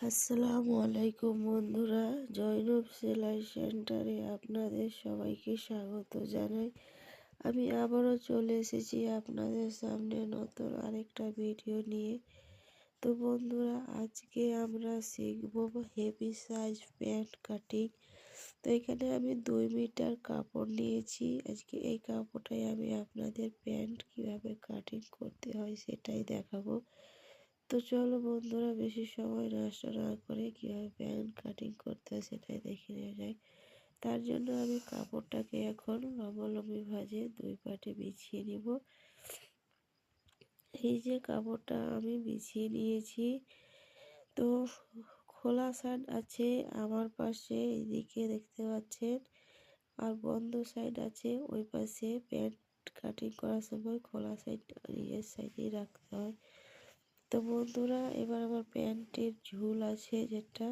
আসসালামু আলাইকুম বন্ধুরা জৈনব সেলাই সেন্টারে আপনাদের সবাইকে স্বাগত জানাই। আমি আবারও চলে এসেছি আপনাদের সামনে নতুন আরেকটা ভিডিও নিয়ে। তো বন্ধুরা, আজকে আমরা শিখব হেভি সাইজ প্যান্ট কাটিং তো এখানে আমি দুই মিটার কাপড় নিয়েছি। আজকে এই কাপড়টাই আমি আপনাদের প্যান্ট কীভাবে কাটিং করতে হয় সেটাই দেখাবো। তো চলো বন্ধুরা বেশি সময় নষ্ট না করে কীভাবে প্যান্ট কাটিং করতে হয় সেটাই দেখে নেওয়া যায় তার জন্য আমি কাপড়টাকে এখন লম্বালম্বি ভাজে দুই পাটে বিছিয়ে নিব। এই যে কাপড়টা আমি বিছিয়ে নিয়েছি, তো খোলা সাইড আছে আমার পাশে, এইদিকে দেখতে পাচ্ছেন, আর বন্ধ সাইড আছে ওই পাশে প্যান্ট কাটিং করার সময় খোলা সাইড নিজের সাইডেই রাখতে হয়। তো বন্ধুরা, এবার আমার প্যান্টের ঝুল আছে যেটা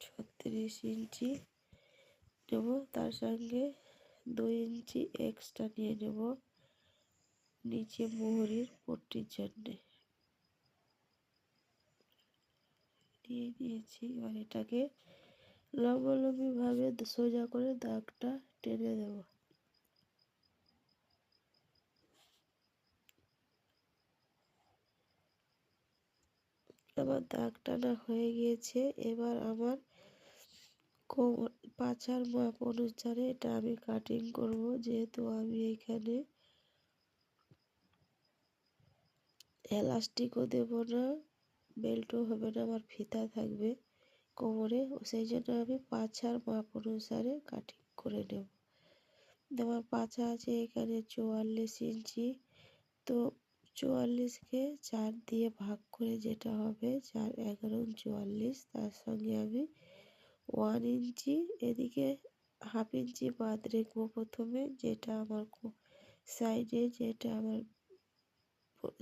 ছত্রিশ ইঞ্চি নেব। তার সঙ্গে দুই ইঞ্চি এক্সট্রা নিয়ে নেব নিচে মোহরির পট্টির জন্যে। নিয়ে নিয়েছি এবার এটাকে লম্বালম্বিভাবে সোজা করে দাগটা টেনে দেবো আমার দাগ টানা হয়ে গিয়েছে। এবার আমার কোমর পাছার মাপ অনুসারে এটা আমি কাটিং করব। যেহেতু আমি এখানে এলাস্টিকও দেব না, বেল্টও হবে না, আমার ফিতা থাকবে কোমরে। সেই জন্য আমি পাছার মাপ অনুসারে কাটিং করে নেব। আমার পাছা আছে এখানে চুয়াল্লিশ ইঞ্চি। তো চুয়াল্লিশকে চার দিয়ে ভাগ করে যেটা হবে চার এগারো চুয়াল্লিশ, তার সঙ্গে আমি ওয়ান ইঞ্চি এদিকে হাফ ইঞ্চি বাদ রেখবো প্রথমে, যেটা আমার সাইডে যেটা আমার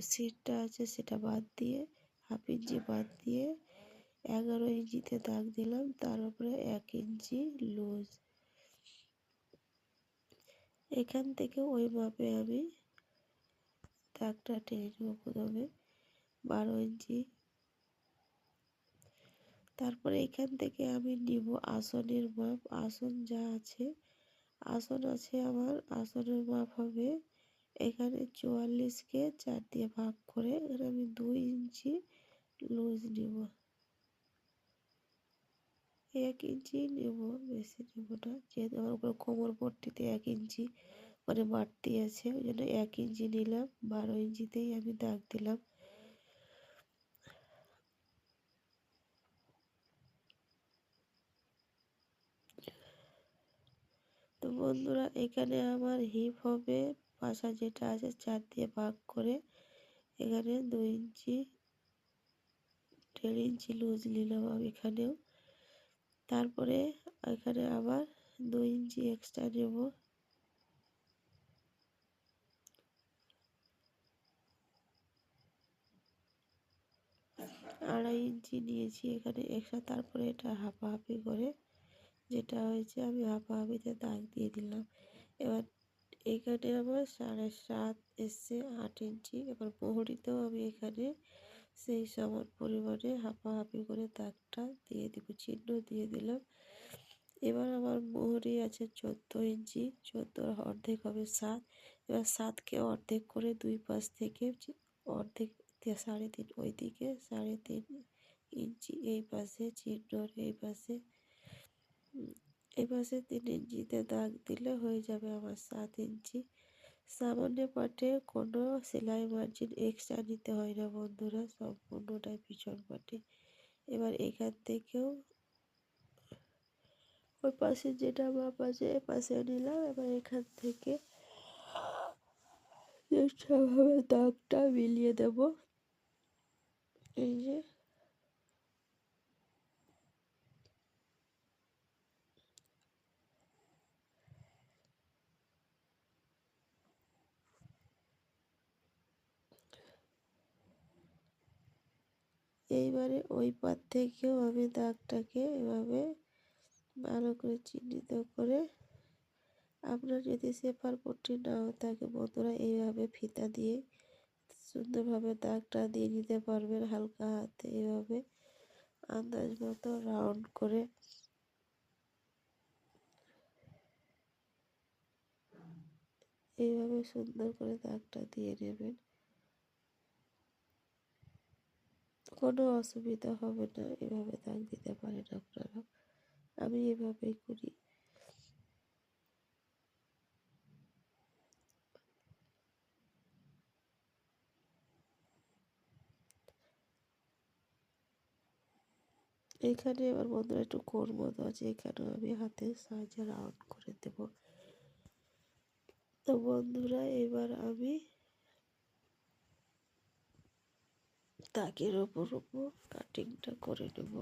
সিটটা আছে সেটা বাদ দিয়ে হাফ ইঞ্চি বাদ দিয়ে এগারো ইঞ্চিতে দাগ দিলাম, তার উপরে এক ইঞ্চি লুজ এখান থেকে ওই মাপে আমি দাগটা টেনে নেব প্রথমে বারো ইঞ্চি। তারপরে এখান থেকে আমি নিব আসনের মাপ। আসন যা আছে, আসন আছে আমার। আসনের মাপ হবে এখানে চুয়াল্লিশকে চার দিয়ে ভাগ করে এখানে আমি দুই ইঞ্চি লুজ নিব। এক ইঞ্চি নেব, বেশি নেব না। যেহেতু আমার উপরে কোমর পট্টিতে এক ইঞ্চি মানে বাড়তি আছে ওই জন্য এক ইঞ্চি নিলাম, বারো ইঞ্চিতেই আমি দাগ দিলাম। তো বন্ধুরা, এখানে আমার হিপ হবে, পাশা যেটা আছে চার দিয়ে ভাগ করে এখানে দুই ইঞ্চি, দেড় ইঞ্চি লুজ নিলাম আমি এখানেও। তারপরে এখানে আবার দুই ইঞ্চি এক্সট্রা নেব। আড়াই ইঞ্চি নিয়েছি এখানে এক্সট্রা তারপরে এটা হাফাহাফি করে যেটা হয়েছে আমি হাফাহাফিতে দাগ দিয়ে দিলাম। এবার এখানে আমার সাড়ে সাত এসছে আট ইঞ্চি, এবার মোহরিতেও আমি এখানে সেই সমান পরিমাণে হাফাহাফি করে দাগটা দিয়ে দিব, চিহ্ন দিয়ে দিলাম। এবার আমার মোহরি আছে চোদ্দ ইঞ্চি, চোদ্দোর অর্ধেক হবে সাত। এবার সাতকে অর্ধেক করে দুই পাশ থেকে অর্ধেক সাড়ে তিন ওই দিকে সাড়ে তিন ইঞ্চি, এই পাশে চিহ্নর, এই পাশে এই পাশে তিন ইঞ্চিতে দাগ দিলে হয়ে যাবে আমার সাত ইঞ্চি। সামান্য পাটে কোনো সেলাই মার্জিন এক্সট্রা নিতে হয় না বন্ধুরা, সম্পূর্ণটাই পিছন পাটে। এবার এখান থেকেও ওই পাশে যেটা মাপ আছে এ পাশে নিলাম। এবার এখান থেকে দাগটা মিলিয়ে দেব। এই যে। এইবারে ওই পার থেকেও আমি দাগটাকে এভাবে ভালো করে চিহ্নিত করে আপনার যদি সেপার পট্টি নাও থাকে বন্ধুরা, এইভাবে ফিতা দিয়ে সুন্দরভাবে দাগটা দিয়ে নিতে পারবেন হালকা হাতে। এভাবে আন্দাজ মতো রাউন্ড করে এইভাবে সুন্দর করে দাগটা দিয়ে নেবেন। কোনো অসুবিধা হবে না, এভাবে দাগ দিতে পারেন আপনারা। আমি এভাবেই করি। এখানে এবার বন্ধুরা একটু কোর মতো আছে এখানেও আমি হাতে সাহায্যে রাউন্ড করে দেব। তো বন্ধুরা, এবার আমি তাকের ওপর ওপর কাটিংটা করে নেব।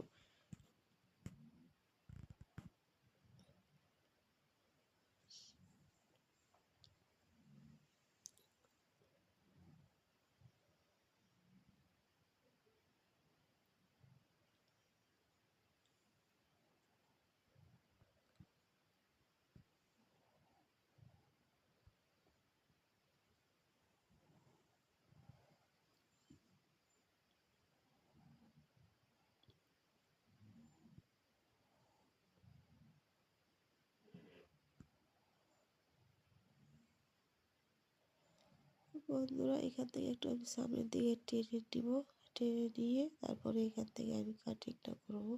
বন্ধুরা, এখান থেকে একটু আমি সামনের দিকে টেনে নিব। টেনে নিয়ে তারপরে এখান থেকে আমি কাটিংটা করব।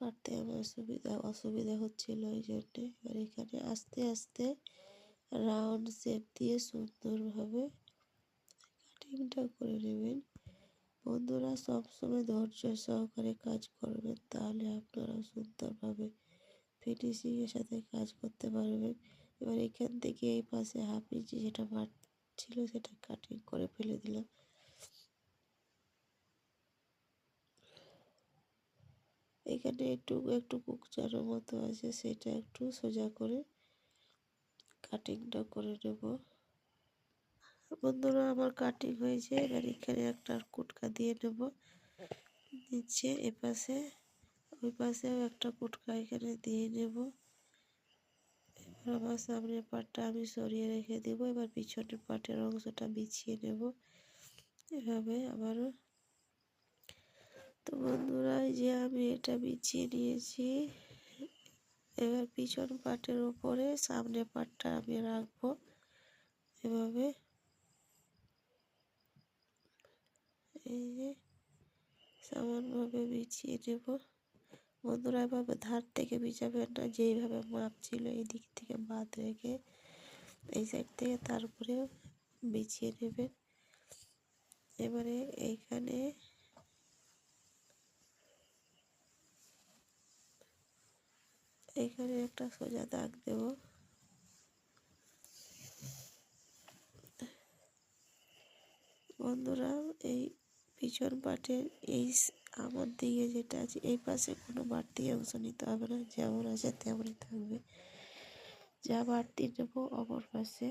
কাটতে আমার সুবিধা অসুবিধা হচ্ছিল ওই জন্যে। এবার এখানে আস্তে আস্তে রাউন্ড শেপ দিয়ে সুন্দরভাবে কাটিংটা করে নেবেন। বন্ধুরা, সবসময় ধৈর্য সহকারে কাজ করবেন, তাহলে আপনারা সুন্দরভাবে ফিনিশিংয়ের সাথে কাজ করতে পারবেন। এবার এখান থেকে এই পাশে হাফ ইঞ্চি যেটা মার ছিল সেটা কাটিং করে ফেলে দিলাম। এখানে একটু একটু কুকচানোর মতো আছে, সেটা একটু সোজা করে কাটিংটা করে নেব। বন্ধুরা, আমার কাটিং হয়েছে, এবার এখানে একটা কুটকা দিয়ে নেব। নিচে, এপাশে ওই পাশেও একটা কুটকা এখানে দিয়ে নেব। আমার সামনের পাটটা আমি সরিয়ে রেখে দেবো। এবার পিছনের পাটের অংশটা বিছিয়ে নেব। এভাবে আবারও। তো বন্ধুরা যে আমি এটা বিছিয়ে নিয়েছি। এবার পিছন পাটের উপরে সামনে পাটটা আমি রাখব। এভাবে। এই যে সমানভাবে বিছিয়ে নেব। বন্ধুরা, এভাবে ধার থেকে বিছাবেন না, যেইভাবে মাপ ছিল এই দিক থেকে বাদ রেখে এই সাইড থেকে তারপরে বিছিয়ে নেবেন। এবারে এইখানে এইখানে একটা সোজা দাগ দেব। বন্ধুরা, এই পিছন পাটের এই আমার দিকে যেটা আছে, এই পাশে কোনো বাড়তি অংশ নিতে হবে না, যেমন আছে তেমনই থাকবে। যা বাড়তি নেব অপর পাশে।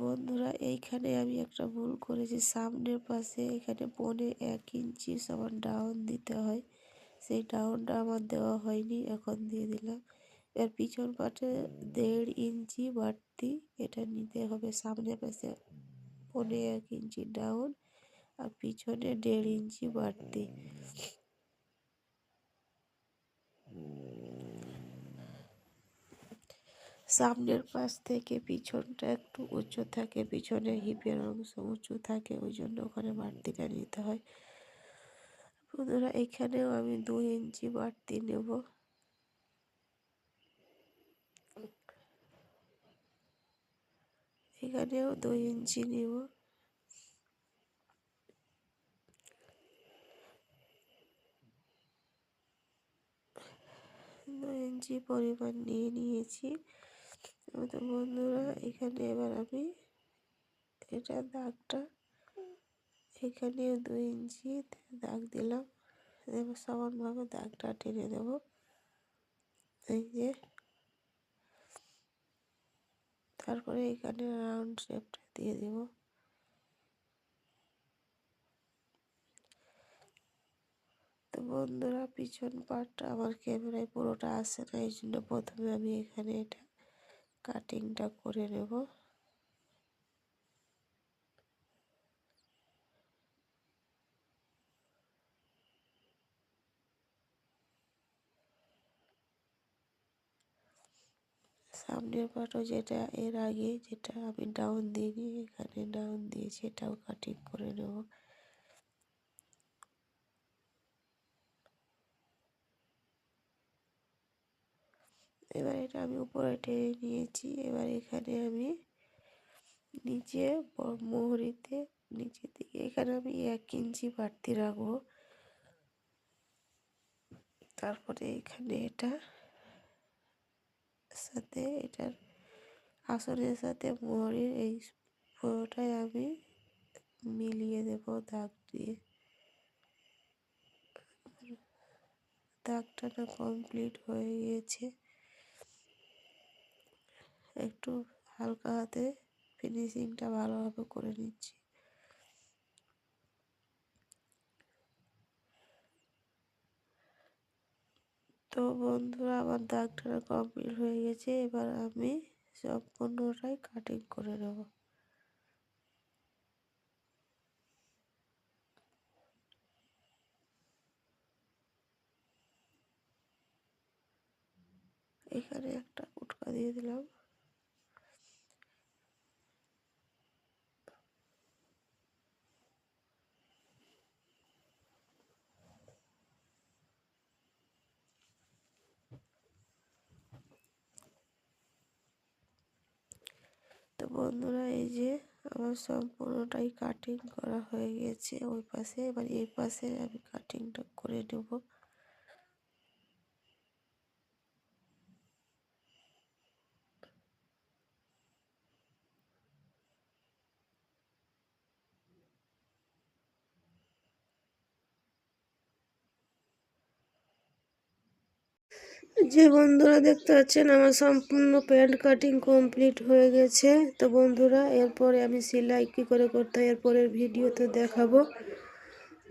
বন্ধুরা, এইখানে আমি একটা ভুল করেছি। সামনের পাশে এখানে পনে এক ইঞ্চি সমান ডাউন দিতে হয়। সেই ডাউনটা আমার দেওয়া হয়নি, এখন দিয়ে দিলাম। এর পিছন পাটে দেড় ইঞ্চি বাড়তি এটা নিতে হবে। সামনে পাশে পনে এক ইঞ্চি ডাউন আর পিছনে দেড় ইঞ্চি বাড়তি। সামনের পাশ থেকে পিছনটা একটু উঁচু থাকে পিছনে হিপের অংশ উঁচু থাকে, ওই জন্য ওখানে বাড়তিটা নিতে হয়। বন্ধুরা, এখানেও আমি দু ইঞ্চি বাড়তি নেব। এখানেও দুই ইঞ্চি নিব। দুই ইঞ্চি পরিমাণ নিয়ে নিয়েছি। তো বন্ধুরা, এখানে এবার আমি এটা দাগটা এখানেও দুই ইঞ্চি দাগ দিলাম। এবার সমানভাবে দাগটা টেনে দেব এই যে তারপরে এখানে রাউন্ড শেপটা দিয়ে দেব। তো বন্ধুরা, পিছন পার্টটা আমার ক্যামেরায় পুরোটা আসে না, এই জন্য প্রথমে আমি এখানে এটা কাটিংটা করে নেব। সামনের পাটও যেটা, এর আগে যেটা আমি ডাউন দিইনি, এখানে ডাউন দিয়েছি, এটাও কাটিং করে নেব। এবার এটা আমি উপরে টেনে নিয়েছি, এবার এখানে আমি নিচে মোহরিতে, নিচের দিকে, এখানে আমি এক ইঞ্চি বাড়তি রাখব। তারপরে এখানে এটা সাথে, এটার আসনের সাথে মোহরের এই পুরোটাই আমি মিলিয়ে দেব দাগ দিয়ে। দাগটা না কমপ্লিট হয়ে গিয়েছে। একটু হালকা হাতে ফিনিশিংটা ভালোভাবে করে নিচ্ছি। তো বন্ধুরা, আমার দাগটা কমপ্লিট হয়ে গেছে। এবার আমি সম্পূর্ণটাই কাটিং করে নেব। এখানে একটা উটকা দিয়ে দিলাম তো বন্ধুরা, এই যে আমার সম্পূর্ণটাই কাটিং করা হয়ে গেছে ওই পাশে। এবার এই পাশে আমি কাটিংটা করে নেব। যে বন্ধুরা দেখতে পাচ্ছেন, আমার সম্পূর্ণ প্যান্ট কাটিং কমপ্লিট হয়ে গেছে। তো বন্ধুরা, এরপরে আমি সেলাই কী করে করতে হয়, এরপরের ভিডিওতে দেখাবো।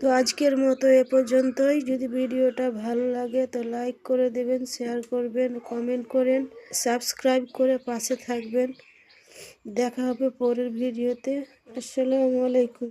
তো আজকের মতো এ পর্যন্তই। যদি ভিডিওটা ভালো লাগে তো লাইক করে দেবেন, শেয়ার করবেন, কমেন্ট করেন, সাবস্ক্রাইব করে পাশে থাকবেন। দেখা হবে পরের ভিডিওতে। আসসালামু আলাইকুম।